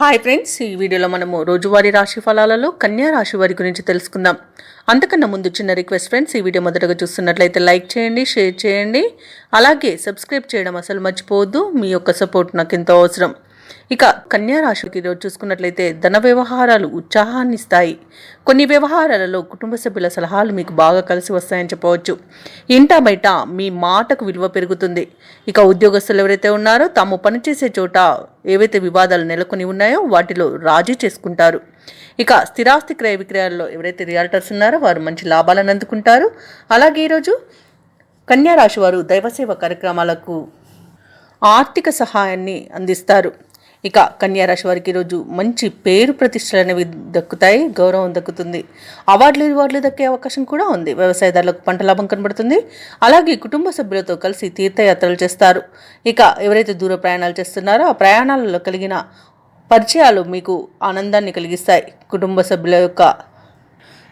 Hi friends ఈ వీడియోలో మనము రోజువారీ రాశి ఫలాలలో కన్యా రాశి వారి గురించి తెలుసుకుందాం. అంతకన్నా ముందు చిన్న రిక్వెస్ట్ ఫ్రెండ్స్ ఈ వీడియో మొదటగా చూస్తున్నట్లయితే లైక్ చేయండి షేర్ చేయండి. అలాగే సబ్స్క్రైబ్ చేయడం అసలు మర్చిపోవద్దు. మీ యొక్క సపోర్ట్ నాకు ఎంతో అవసరం. ఇక కన్యారాశికి ఈరోజు చూసుకున్నట్లయితే ధన వ్యవహారాలు ఉత్సాహాన్ని ఇస్తాయి కొన్ని వ్యవహారాలలో కుటుంబ సభ్యుల సలహాలు మీకు బాగా కలిసి వస్తాయని చెప్పవచ్చు. ఇంటా బయట మీ మాటకు విలువ పెరుగుతుంది. ఇక ఉద్యోగస్తులు ఎవరైతే ఉన్నారో తాము పనిచేసే చోట ఏవైతే వివాదాలు నెలకొని ఉన్నాయో వాటిలో రాజీ చేసుకుంటారు. ఇక స్థిరాస్తి క్రయ విక్రయాల్లో ఎవరైతే రియాల్టర్స్ ఉన్నారో వారు మంచి లాభాలను అందుకుంటారు. అలాగే ఈరోజు కన్యారాశి వారు దైవసేవ కార్యక్రమాలకు ఆర్థిక సహాయాన్ని అందిస్తారు. ఇక కన్యారాశి వారికి ఈరోజు మంచి పేరు ప్రతిష్టలు అనేవి దక్కుతాయి గౌరవం దక్కుతుంది. అవార్డులు రివార్డులు దక్కే అవకాశం కూడా ఉంది. వ్యవసాయదారులకు పంట లాభం కనబడుతుంది. అలాగే కుటుంబ సభ్యులతో కలిసి తీర్థయాత్రలు చేస్తారు. ఇక ఎవరైతే దూర ప్రయాణాలు చేస్తున్నారో ఆ ప్రయాణాలలో కలిగిన పరిచయాలు మీకు ఆనందాన్ని కలిగిస్తాయి. కుటుంబ సభ్యుల యొక్క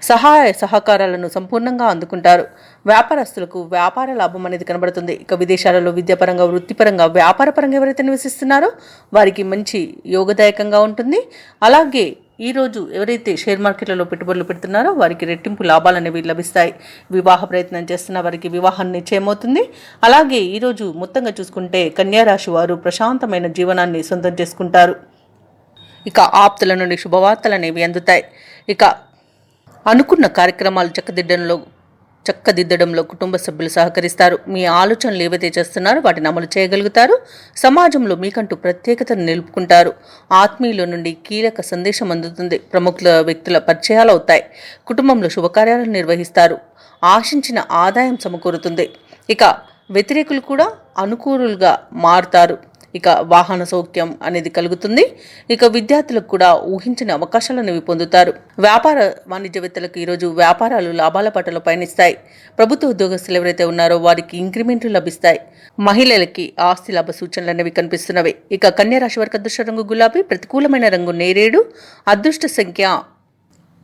సహాయ సహకారాలను సంపూర్ణంగా అందుకుంటారు. వ్యాపారస్తులకు వ్యాపార లాభం అనేది కనబడుతుంది. ఇక విదేశాలలో విద్యాపరంగా వృత్తిపరంగా వ్యాపారపరంగా ఎవరైతే నివసిస్తున్నారో వారికి మంచి యోగదాయకంగా ఉంటుంది. అలాగే ఈరోజు ఎవరైతే షేర్ మార్కెట్లలో పెట్టుబడులు పెడుతున్నారో వారికి రెట్టింపు లాభాలు అనేవి లభిస్తాయి. వివాహ ప్రయత్నం చేస్తున్న వారికి వివాహం నిశ్చయమవుతుంది. అలాగే ఈరోజు మొత్తంగా చూసుకుంటే కన్యారాశి వారు ప్రశాంతమైన జీవనాన్ని సొంతం చేసుకుంటారు. ఇక ఆప్తుల నుండి శుభవార్తలు అనేవి అందుతాయి. ఇక అనుకున్న కార్యక్రమాలు చక్కదిద్దడంలో చక్కదిద్దడంలో కుటుంబ సభ్యులు సహకరిస్తారు. మీ ఆలోచనలు ఏవైతే చేస్తున్నారో వాటిని అమలు చేయగలుగుతారు. సమాజంలో మీకంటూ ప్రత్యేకతను నిలుపుకుంటారు. ఆత్మీయుల నుండి కీలక సందేశం అందుతుంది. ప్రముఖుల వ్యక్తుల పరిచయాలు అవుతాయి. కుటుంబంలో శుభకార్యాలను నిర్వహిస్తారు. ఆశించిన ఆదాయం సమకూరుతుంది. ఇక వ్యతిరేకులు కూడా అనుకూలుగా మారుతారు. ఇక వాహన సౌఖ్యం అనేది కలుగుతుంది. ఇక విద్యార్థులకు కూడా ఊహించిన అవకాశాలు అనేవి పొందుతారు. వ్యాపార వాణిజ్యవేత్తలకు ఈరోజు వ్యాపారాలు లాభాల పట్టలో పయనిస్తాయి. ప్రభుత్వ ఉద్యోగస్తులు ఎవరైతే ఉన్నారో వారికి ఇంక్రిమెంట్లు లభిస్తాయి. మహిళలకి ఆస్తి లాభ సూచనలు అనేవి కనిపిస్తున్నవి. ఇక కన్యా రాశి వారికి అదృష్ట రంగు గులాబీ ప్రతికూలమైన రంగు నేరేడు అదృష్ట సంఖ్య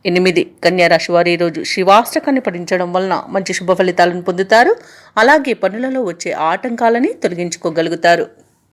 ఎనిమిది. కన్యారాశి వారు ఈరోజు శివాష్టకాన్ని పఠించడం వలన మంచి శుభ ఫలితాలను పొందుతారు. అలాగే పనులలో వచ్చే ఆటంకాలని తొలగించుకోగలుగుతారు.